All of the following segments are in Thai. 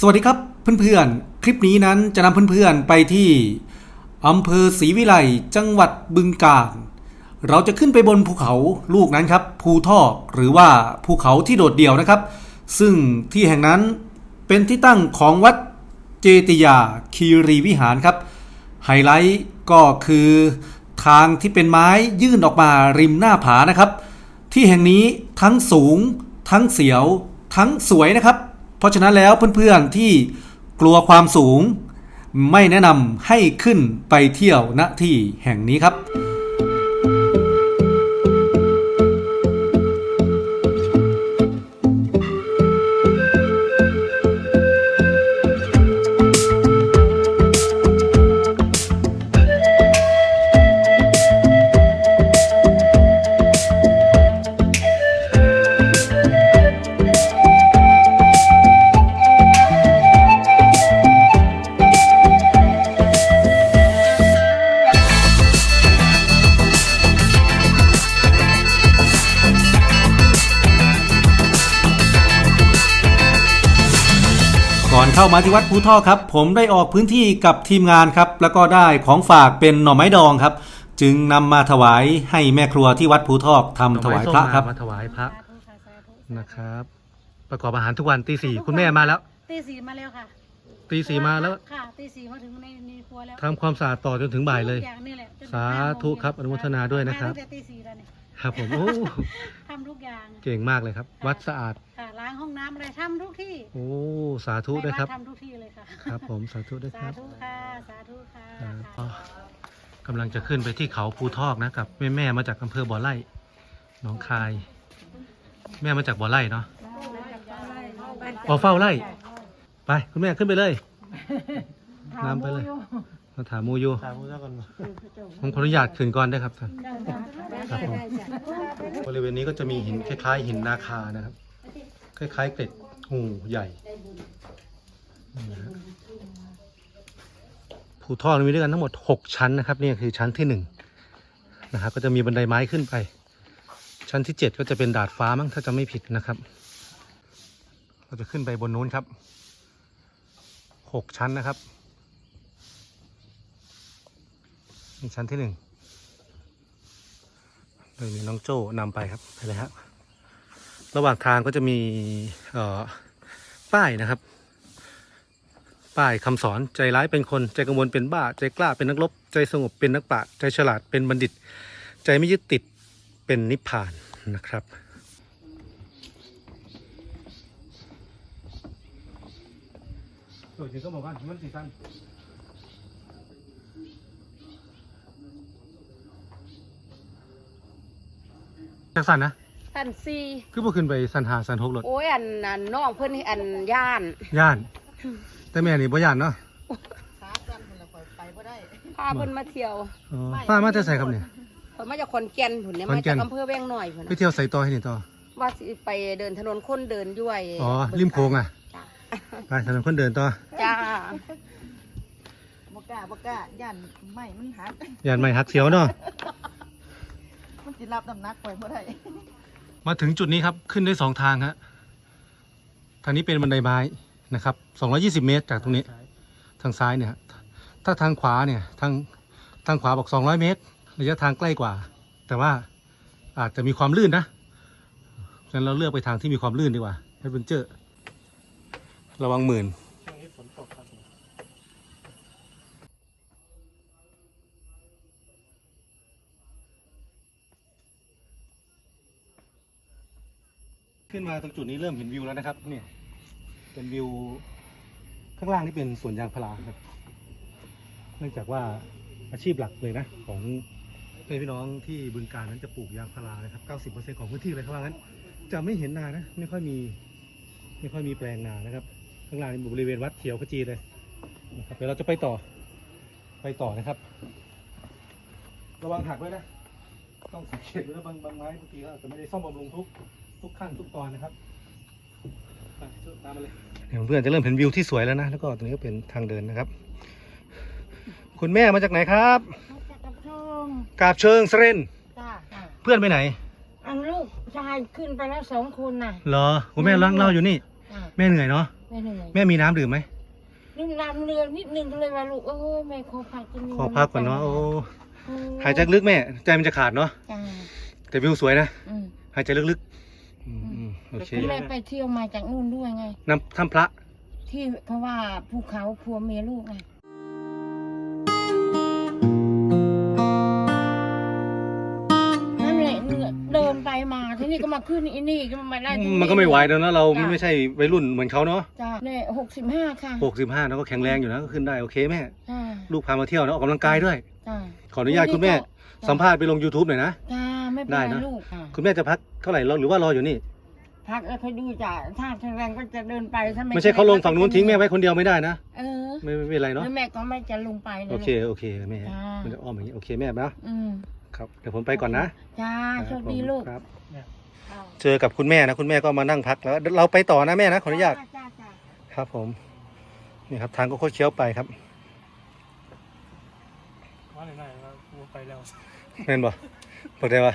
สวัสดีครับเพื่อนๆ คลิปนี้นั้นจะนำเพื่อนๆไปที่อำเภอศรีวิไลจังหวัดบึงกาฬเราจะขึ้นไปบนภูเขาลูกนั้นครับภูทอกหรือว่าภูเขาที่โดดเดี่ยวนะครับ ซึ่งที่แห่งนั้นเป็นที่ตั้งของวัดเจติยาคีรีวิหารครับ ไฮไลท์ก็คือทางที่เป็นไม้ยื่นออกมาริมหน้าผานะครับ ที่แห่งนี้ทั้งสูง ทั้งเสียว ทั้งสวยนะครับ เพราะฉะนั้นแล้วเพื่อนๆที่กลัวความสูง ไม่แนะนำให้ขึ้นไปเที่ยวณที่แห่งนี้ครับ มาที่วัดภูท่อกครับ ผมได้ออกพื้นที่กับทีมงานครับ แล้วก็ได้ของฝากเป็นหน่อไม้ดองครับ จึงนำมาถวายให้แม่ครัวที่วัดภูทอกทำถวายพระครับ มาถวายพระสาธุค่ะสาธุนะครับ ประกอบอาหารทุกวันตีสี่คุณแม่มาแล้วตีสี่มาแล้วค่ะตีสี่มาแล้วค่ะตีสี่มาถึงในในครัวแล้วทำความสะอาดต่อจนถึงบ่ายเลย ทุกอย่างนี่แหละจนถึงสาห้โมงธุเย็นครับอนุโมทนาด้วยนะครับ มาตั้งแต่ตีสี่แล้วเนี่ย ครับผมโอ้ทำทุกอย่าง เก่งมากเลยครับ วัดสะอาดค่ะล้างห้องน้ำอะไรทำทุกที่โอ้สาธุด้วยครับในวัดทำทุกที่เลยค่ะครับผมสาธุด้วยคสารับธุค่ะสาธุค่ะครับค่ะกำลังจะขึ้นไปที่เขาภูทอกนะกับแม่แม่ๆมาจากอำเภอบ่อไร่หนองคาย แม่มาจากบ่อไร่เนาะบ่อเฝ้าไร่ไปคุณแม่ขึ้นไปเลยนำไปเลย มาถามมูยูผมขออนุญาตขึ้นก่อนได้ครับท่าน ครับผม บริเวณนี้ก็จะมีหินคล้ายๆหินนาคานะครับ คล้ายๆเกล็ดงูใหญ่นี่นะฮะภูทอกมีด้วยกันทั้งหมด 6 ชั้นนะครับนี่คือชั้นที่1นะครับก็จะมีบันไดไม้ขึ้นไป ชั้นที่ 7 ก็จะเป็นดาดฟ้ามั้งถ้าจะไม่ผิดนะครับ เราจะขึ้นไปบนนู้นครับ 6 ชั้นนะครับนี่ ชั้นที่หนึ่งโดยมีน้องโจ้นำไปครับไปเลยครับระหว่างทางก็จะมีป้ายนะครับ ป้ายคำสอนใจร้ายเป็นคนใจกังวลเป็นบ้า ใจกล้าเป็นนักรบใจสงบเป็นนักปราชญ์ใจฉลาดเป็นบัณฑิต ใจไม่ยึดติดเป็นนิพพานนะครับตัวจริงก็บอกว่ามันสีสั้น จักสันนะสันซีคือบ่ขึ้นไปสันหาสันหกรถโอ้ยอันอันน้องเพิ่นนี่อันย่าน ย่าน แต่แม่นี่บ่ย่านเนาะพาเพิ่นมาเที่ยวอ๋อป้ามาจะใส่ครับเนี่ยเพิ่นมาจากขอนแก่นพุ่นเนี่ยขอนมาแก่จานกอำเภอแวงหน่อยพุ่นไปน่ะเที่ยวใส่ต่อให้นี่ต่อว่าสิไปเดินถนนคนเดินด้วยอ๋อริมโค้งอะจ้าไปถนนคนเดินต่อจ้าบกล้าบกล้าย่านไม่มันหักย่านไม่หักเสียวเนาะ จิรับน้ำหนักไปล่อยบ่ได้มาถึงจุดนี้ครับขึ้นได้สองทางฮะทางนี้เป็นบันไดไม้นะครับ 220 เมตรจากตรงนี้ ทางซ้ายเนี่ยฮะถ้าทางขวาเนี่ยทางทางขวาบอก 200 เมตรระยะทางใกล้กว่า แต่ว่าอาจจะมีความลื่นนะฉะนั้นเราเลือกไปทางที่มีความลื่นดีกว่าแอดเวนเจอร์ระวังหมื่น ขึ้นมาตรงจุดนี้เริ่มเห็นวิวแล้วนะครับเนี่ยเป็นวิวข้างล่างนี่เป็นสวนยางพาราครับ เนื่องจากว่าอาชีพหลักเลยนะ ของพี่น้องที่บึงการนั้นจะปลูกยางพารานะครับ 90%ของพื้นที่เลยข้างล่างนั้น จะไม่เห็นนานะ ไม่ค่อยมี ไม่ค่อยมีแปลงนานะครับ ข้างล่างมีบริเวณวัดเขียวขจีเลยนะครับเดี๋ยวเราจะไปต่อ ไปต่อนะครับ ระวังหักไว้นะ ต้องสังเกตด้วยนะบางบางไม้บางทีเขาอาจจะไม่ได้ซ่อมบำรุงทุก ทุกขั้นทุกตอนนะครับไปตามมาเลยเดี๋ยวเพื่อนจะเริ่มเห็นวิวที่สวยแล้วนะ แล้วก็ตรงนี้ก็เป็นทางเดินนะครับ คุณแม่มาจากไหนครับจากกระทงกาบเชิงเสรนจ้าเพื่อนไปไหน อันลูกชายขึ้นไปแล้วสองคนน่ะ เหรอคุณแม่ร่างเล่าอยู่นี่อ่าแม่เหนื่อยเนาะแม่ไม่เหนื่อยแม่มีน้ำดื่มไหมนี่น้ำเรือนิดนึงก็เลยว่าลูกเอ้ยแม่ขอพักตรงนี้ขอพักก่อนเนาะโอ้อืมหายใจลึกแม่ ใจมันจะขาดเนาะจ้าแต่วิวสวยนะอืมหายใจลึกๆอืมอืม โอเคแม่ไปเที่ยวมาจากนู่นด้วยไง น้ำถ้ำพระ ที่เขาว่าภูเขาพัวเมียลูกไงนั่นแหละเดินไปมาที่นี่ก็มาขึ้นอีนี่ก็มาได้ที่ มันก็ไม่ไหวแล้วนะเราจ้ะ ไม่ใช่วัยรุ่นเหมือนเขาเนาะจ้าเนี่ยหกสิบห้าค่ะหกสิบห้าแล้วก็แข็งแรงอยู่นะก็ขึ้นได้โอเคแม่ จ้าลูกพามาเที่ยวนะออกกำลังกายด้วย จ้าขออนุญาตคุณแม่จ้ะสัมภาษณ์ไปลง YouTube หน่อยนะ จ้าไม่เป็นได้ไรนะ ลูกอะคุณแม่จะพักเท่าไหร่รอหรือว่ารออยู่นี่ พักแล้วค่อยดูจ้ะถ้าแข็งแรงก็จะเดินไปถ้าไม่ไม่ใช่เขาลงฝั่งนู้นทิ้งแม่ไว้คนเดียวไม่ได้นะ เออไม่ไม่เป็นไรเนาะ แล้วแม่ก็ไม่จะลงไปนะโอเคโอเคแม่จ้ามันจะอ้อมอย่างนี้โอเคแม่นะอืมครับเดี๋ยวผมไปก่อนนะจ้าโชคดีครับผมลูกครับเอาเจอกับคุณแม่นะคุณแม่ก็มานั่งพักแล้ว เราไปต่อนะแม่นะขออนุญาต จ้จ้จ้า ครับผมนี่ครับทางก็โคตรเคี้ยวไปครับว่าไหนๆว่ากูไปแล้วแม่นบ่บอกได้ว่า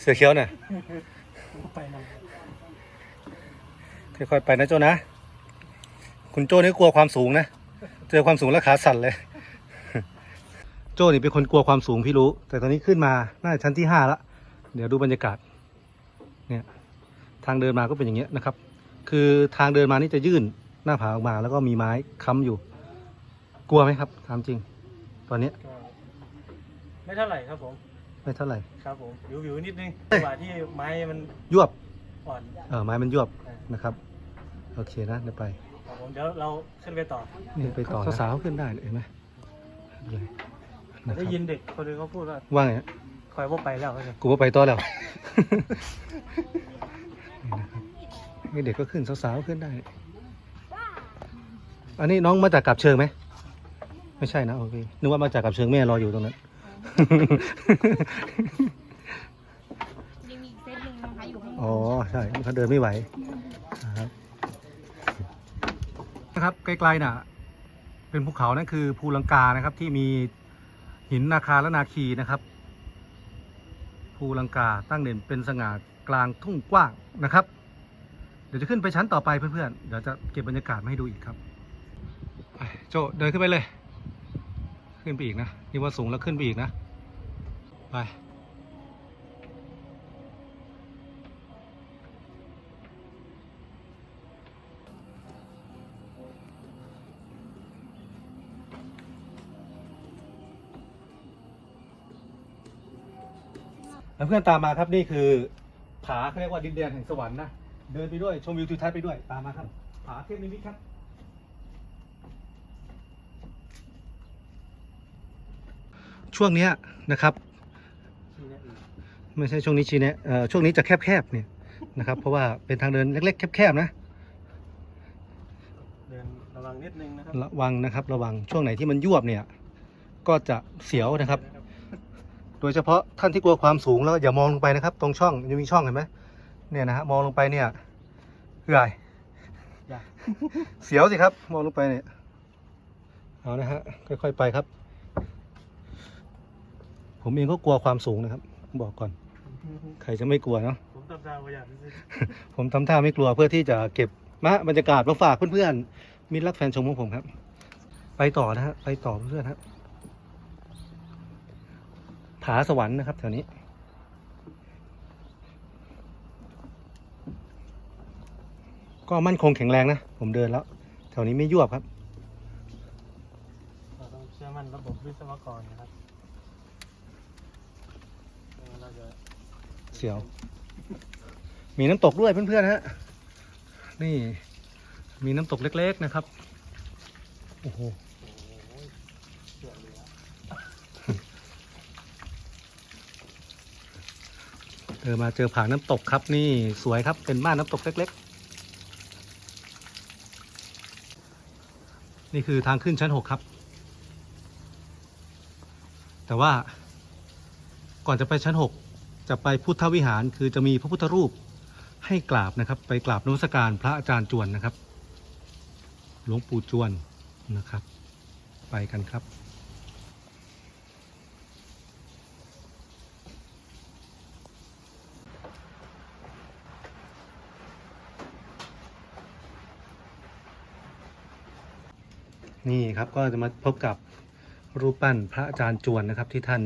เสือเคี้ยวน่ะกูไปแล้ว ค่อยๆไปนะโจนะ คุณโจนี่กลัวความสูงนะ เจอความสูงแล้วขาสั่นเลย โจนี่เป็นคนกลัวความสูงพี่รู้ แต่ตอนนี้ขึ้นมา น่าจะชั้นที่ห้าละ เดี๋ยวดูบรรยากาศ เนี่ย ทางเดินมาก็เป็นอย่างเงี้ยนะครับ คือทางเดินมานี่จะยื่นหน้าผาออกมาแล้วก็มีไม้ค้ำอยู่ กลัวไหมครับถามจริง ตอนเนี้ยก็ไม่เท่าไหร่ครับผม ไม่เท่าไหร่ ครับผมวิววิวๆนิดนึงจังหวะที่ไม้มันยวบอ่อน เออไม้มันยวบ นะครับ โอเคนะเดี๋ยวไปครับผมเดี๋ยวเราขึ้นไปต่อ นี่ไปต่อสาวๆขึ้นได้เห็นไหมเลยนะครับได้ยินเด็กคนหนึงเขาพูดว่าว่าไงฮะคอยว่าไปแล้วครับกูว่าไปต่อแล้ว นี่นะครับนี่เด็กก็ขึ้นสาวๆขึ้นได้ อันนี้น้องมาจากกับเชิงไหม ไม่ใช่นะโอเคนึกว่ามาจากกับเชิงแม่รออยู่ตรงนั้น ยังมีอีกเซตหนึ่งนะคะอยู่ข้างบน อ๋อ ใช่เขาเดินไม่ไหวครับ นะครับไกลๆน่ะ เป็นภูเขานั่นคือภูลังกานะครับ ที่มีหินนาคาและนาคีนะครับ ภูลังกาตั้งเด่นเป็นสง่ากลางทุ่งกว้างนะครับ เดี๋ยวจะขึ้นไปชั้นต่อไปเพื่อนๆเดี๋ยวจะเก็บบรรยากาศมาให้ดูอีกครับโจเดินขึ้นไปเลย ขึ้นไปอีกนะนี่ว่าสูงแล้วขึ้นไปอีกนะไป เพื่อนตามมาครับนี่คือผาเขาเรียกว่าดินแดนแห่งสวรรค์นะเดินไปด้วยชมวิวทิวทัศน์ไปด้วยตามมาครับผาเทพนิมิตครับช่วงเนี้ยนะครับ ไม่ใช่ช่วงนี้ชีแนะเอ่อช่วงนี้จะแคบๆเนี่ยนะครับ เพราะว่าเป็นทางเดินเล็ก ๆ แคบๆนะเดินระวังนิดนึงนะครับระวังนะครับ ระวังช่วงไหนที่มันยวบเนี่ย ก็จะเสียวนะครับโดยเฉพาะท่านที่กลัวความสูงแล้วอย่ามองลงไปนะครับ ตรงช่องยังมีช่องเห็นไหมเนี่ยนะฮะมองลงไปเนี่ยเอื่อยอยากเสียวสิครับ มองลงไปเนี่ยเอานะฮะค่อยๆไปครับ ผมเองก็กลัวความสูงนะครับ บอกก่อน ใครจะไม่กลัวเนาะผมตามตามไปอย่างนี้ผมทำท่าไม่กลัวเพื่อที่จะเก็บมะบรรยากาศมาฝากเพื่อนๆมิตรรักแฟนชมของผมครับ ไปต่อนะฮะไปต่อเพื่อนๆครับ ผาสวรรค์นะครับแถวนี้ ก็มั่นคงแข็งแรงนะ ผมเดินแล้ว แถวนี้ไม่ยวบครับ เราต้องเชื่อมั่นระบบวิศวกรนะครับเออเราจะเสียว มีน้ำตกด้วยเพื่อนๆฮะ นี่ มีน้ำตกเล็กๆนะครับ โอ้โห เดินมาเจอผาน้ำตกครับนี่สวยครับเป็นม่านน้ำตกเล็ก ๆ นี่คือทางขึ้นชั้นหกครับ แต่ว่าก่อนจะไปชั้นหกจะไปพุทธวิหารคือจะมีพระพุทธรูปให้กราบนะครับ ไปกราบนมัสการพระอาจารย์จวนนะครับ หลวงปู่จวนนะครับ ไปกันครับ นี่ครับก็จะมาพบกับรูปปั้นพระอาจารย์จวนนะครับ ที่ท่าน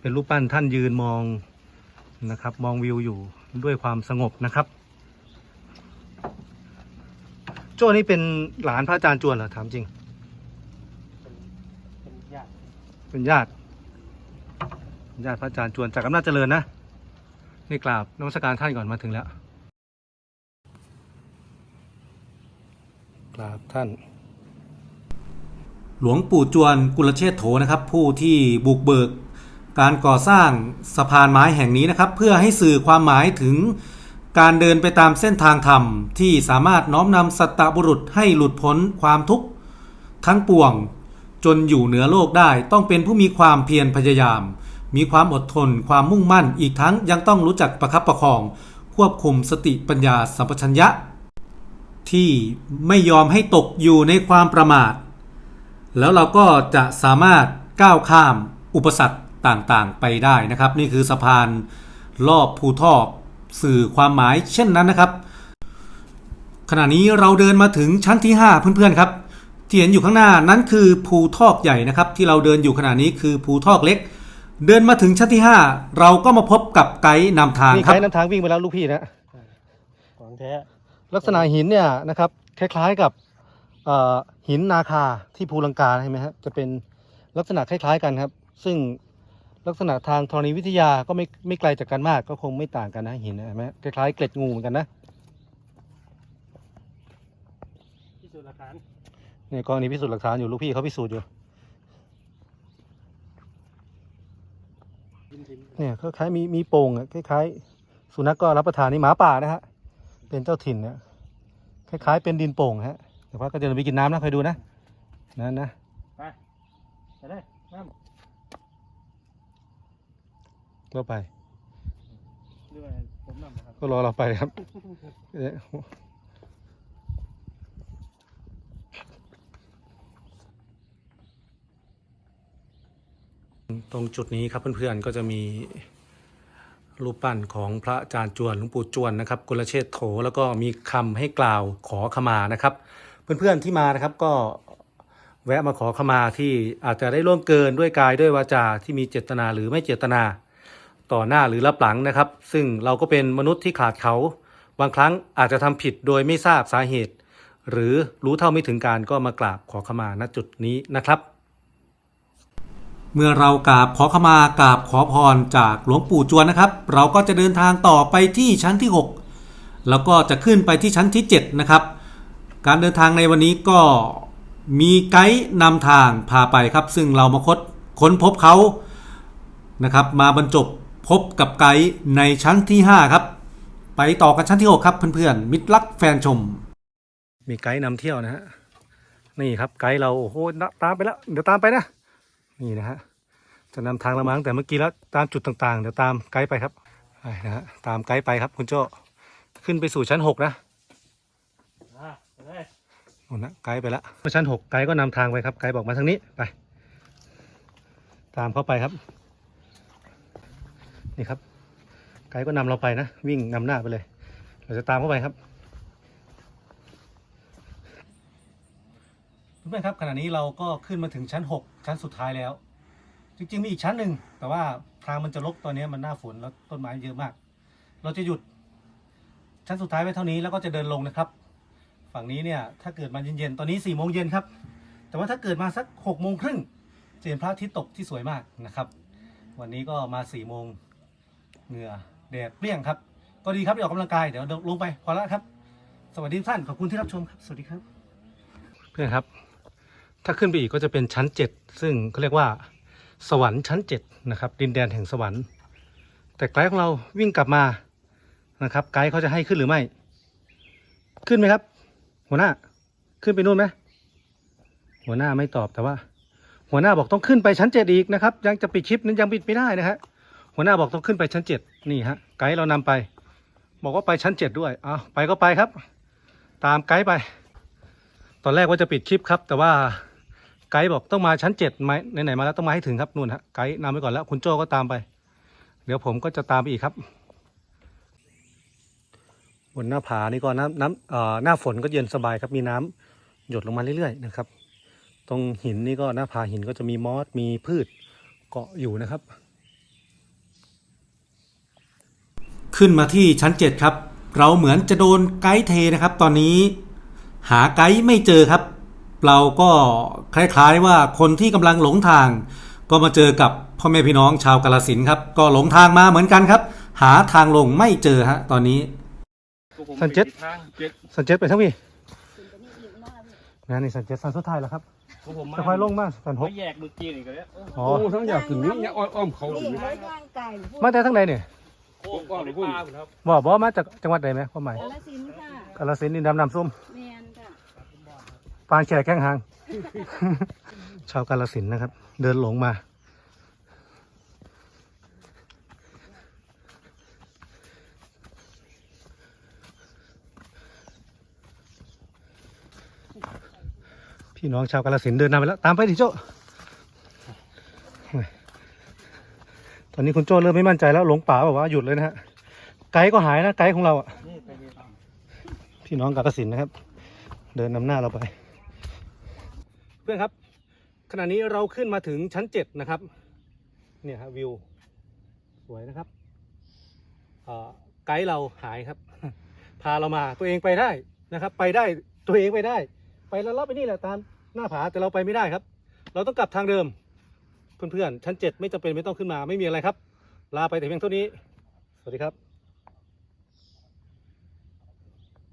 เป็นรูปปั้นท่านยืนมองนะครับ มองวิวอยู่ด้วยความสงบนะครับโจ้นี่เป็นหลานพระอาจารย์จวนเหรอถามจริง เป็นญาติเป็นญาติญาติพระอาจารย์จวนจากอำนาจเจริญนะนี่กราบนมัสการท่านก่อนมาถึงแล้วกราบท่าน หลวงปู่จวนกุลเชษโถนะครับ ผู้ที่บุกเบิก การก่อสร้างสะพานไม้แห่งนี้นะครับ เพื่อให้สื่อความหมายถึงการเดินไปตามเส้นทางธรรม ที่สามารถน้อมนำสัตตบุรุษให้หลุดพ้นความทุกข์ทั้งปวง จนอยู่เหนือโลกได้ต้องเป็นผู้มีความเพียรพยายาม มีความอดทน ความมุ่งมั่นอีกทั้งยังต้องรู้จักประคับประคอง ควบคุมสติปัญญาสัมปชัญญะ ที่ไม่ยอมให้ตกอยู่ในความประมาท แล้วเราก็จะสามารถก้าวข้ามอุปสรรคต่างๆ ไปได้นะครับ นี่คือสะพานรอบภูทอกสื่อความหมายเช่นนั้นนะครับ ขณะนี้เราเดินมาถึงชั้นที่ 5 เพื่อนๆครับที่เห็นอยู่ข้างหน้านั้นคือภูทอกใหญ่นะครับ ที่เราเดินอยู่ขณะนี้คือภูทอกเล็ก เดินมาถึงชั้นที่ 5 เราก็มาพบกับไกด์นำทางนี่ครับใช้น้ำทางวิ่งไปแล้วลูกพี่นะของแท้ลักษณะหินเนี่ยนะครับคล้ายๆกับเอ่อ หินนาคาที่ภูลังกาใช่ไหมฮะจะเป็นลักษณะคล้าย ๆ กันครับ ซึ่งลักษณะทางธรณีวิทยาก็ไม่ไม่ไกลจากกันมาก ก็คงไม่ต่างกันนะหินนะเห็นไหมคล้ายๆเกล็ดงูเหมือนกันนะที่สุดหลักฐานเนี่ยกรณีพิสูจน์หลักฐานอยู่ลูกพี่เขาพิสูจน์อยู่ยินทิมเนี่ยคล้ายๆมีมีโป่งอะคล้ายๆสุนัขก็รับประทานนี่หมาป่านะฮะเป็นเจ้าถิ่นเนี่ยคล้ายๆเป็นดินโป่งฮะ แต่ว่าก็จะไปกินน้ำนะคอยดูนะนั่นนะไปไปเลยน้ก็ไปำด้วยผมนำนะครับก็รอเราไปครับเอ๊ะตรงจุดนี้ครับเพื่อนๆก็จะมีรูปปั้นของพระอาจารย์จวนหลวงปู่จวนนะครับกุลเชษโถแล้วก็มีคำให้กล่าวขอขมานะครับ เพื่อนๆที่มานะครับก็แวะมาขอขมาที่อาจจะได้ร่วมเกินด้วยกายด้วยวาจาที่มีเจตนาหรือไม่เจตนา ต่อหน้าหรือรับหลังนะครับ ซึ่งเราก็เป็นมนุษย์ที่ขาดเขา บางครั้งอาจจะทำผิดโดยไม่ทราบสาเหตุ หรือรู้เท่าไม่ถึงการก็มากราบขอขมาณจุดนี้นะครับ เมื่อเรากราบขอขมากราบขอพรจากหลวงปู่จวนนะครับ เราก็จะเดินทางต่อไปที่ชั้นที่ 6 แล้วก็จะขึ้นไปที่ชั้นที่ 7 นะครับ การเดินทางในวันนี้ก็มีไกด์นำทางพาไปครับ ซึ่งเรามาคดค้นพบเขานะครับ มาบรรจบพบกับไกด์ในชั้นที่ 5 ครับ ไปต่อกันชั้นที่ 6 ครับเพื่อนๆ มิตรรักแฟนชม มีไกด์นำเที่ยวนะฮะนี่ครับไกด์เราโอ้โหนะตามไปแล้วเดี๋ยวตามไปนะ นี่นะฮะจะนำทางเรามาตั้งแต่เมื่อกี้แล้วตามจุดต่างๆ เดี๋ยวตามไกด์ไปครับไปนะฮะตามไกด์ไปครับคุณโจ้ขึ้นไปสู่ชั้นหกนะ นู่นนะไกด์ไปแล้วชั้นหกไกด์ก็นำทางไปครับไกด์บอกมาทางนี้ไป ตามเข้าไปครับ นี่ครับ ไกด์ก็นำเราไปนะ วิ่งนำหน้าไปเลย เราจะตามเข้าไปครับเพื่อนๆครับขณะนี้เราก็ขึ้นมาถึงชั้น 6 ชั้นสุดท้ายแล้ว จริงๆมีอีกชั้นหนึ่งแต่ว่าทางมันจะรกตอนนี้มันหน้าฝนแล้วต้นไม้เยอะมาก เราจะหยุดชั้นสุดท้ายไว้เท่านี้แล้วก็จะเดินลงนะครับ ฝั่งนี้เนี่ยถ้าเกิดมาเย็นๆตอนนี้4ี่โมงเย็นครับ แต่ว่าถ้าเกิดมาสัก6กโมงครึ่งจะเห็นพระอาทิตย์ตกที่สวยมากนะครับ วันนี้ก็มา4ี่โมงเหงื่อแดดเปรี้ยงครับ ก็ดีครับได้ออกกำลังกายเดี๋ยวลงไปพอแล้วครับ สวัสดีท่านขอบคุณที่รับชมครับ สวัสดีครับ เพื่อนครับ ถ้าขึ้นไปอีกก็จะเป็นชั้นเจ็ดซึ่งเขาเรียกว่าสวรรค์ชั้นเจ็ดนะครับดินแดนแห่งสวรรค์ แต่ไกด์ของเราวิ่งกลับมานะครับ ไกด์เขาจะให้ขึ้นหรือไม่ ขึ้นไหมครับ หัวหน้า ขึ้นไปนู่นไหมหัวหน้าไม่ตอบแต่ว่า หัวหน้าบอกต้องขึ้นไปชั้นเจ็ดอีกนะครับ ยังจะปิดคลิปนั้นยังปิดไม่ได้นะฮะหัวหน้าบอกต้องขึ้นไปชั้นเจ็ดนี่ฮะไกด์เรานำไป บอกว่าไปชั้นเจ็ดด้วยอ้าไปก็ไปครับ ตามไกด์ไป ตอนแรกว่าจะปิดคลิปครับ แต่ว่าไกด์บอกต้องมาชั้นเจ็ดไหมไหนๆมาแล้วต้องมาให้ถึงครับนู่นฮะไกด์นำไปก่อนแล้วคุณโจก็ตามไป เดี๋ยวผมก็จะตามไปอีกครับ บนหน้าผานี่ก็น้ำน้ำเอ่อหน้าฝนก็เย็นสบายครับมีน้ำหยดลงมาเรื่อยๆนะครับ ตรงหินนี่ก็หน้าผาหินก็จะมีมอสมีพืชเกาะอยู่นะครับ ขึ้นมาที่ชั้น 7 ครับ เราเหมือนจะโดนไกด์เทนะครับ ตอนนี้หาไกด์ไม่เจอครับ เราก็คล้ายๆว่าคนที่กำลังหลงทาง ก็มาเจอกับพ่อแม่พี่น้องชาวกาลสินครับ ก็หลงทางมาเหมือนกันครับ หาทางลงไม่เจอฮะตอนนี้ สันเจ็ดทางเจ็ดสันเจ็ดไปทั้งพี่นะนี่สันเจ็ดสันสุดท้ายแล้วครับพวกผมมาจะค่อยลงมาสันหไม่กแยกมือจีนอีกแล้วอ๋อทั้งอยากถึงนี้เนี่ยอ้อมเขานี่ถึงไว้ย่างไก่มาแต่ทั้งใดเนี่ยโค้งก่อนหรือป้าผมครับบอกบอกว่ามาจากจังหวัดใดไหมความหมายกาลสินธุ์ค่ะกาฬสินธุ์ดินดำน้ำส้มแมนค่ะปานแขกแข้งหาง ชาวกาลสินธุ์นะครับ เดินหลงมา พี่น้องชาวกาลสินเดินนำไปแล้ว ตามไปดิโจ้ตอนนี้คุณโจ้เริ่มไม่มั่นใจแล้วหลงป่าแบบว่าหยุดเลยนะฮะไกด์ก็หายนะไกด์ของเราอะพี่น้องกาฬสินนะครับ เดินนำหน้าเราไป เพื่อนครับ ขณะนี้เราขึ้นมาถึงชั้นเจ็ดนะครับ เนี่ยฮะวิว สวยนะครับไกด์เราหายครับ พาเรามาตัวเองไปได้นะครับ ไปได้ตัวเองไปได้ ไปแล้วรับไปนี่แหละตาม หน้าผาแต่เราไปไม่ได้ครับ เราต้องกลับทางเดิม เพื่อนๆชั้นเจ็ดไม่จำเป็นไม่ต้องขึ้นมาไม่มีอะไรครับ ลาไปแต่เพียงเท่านี้ สวัสดีครับ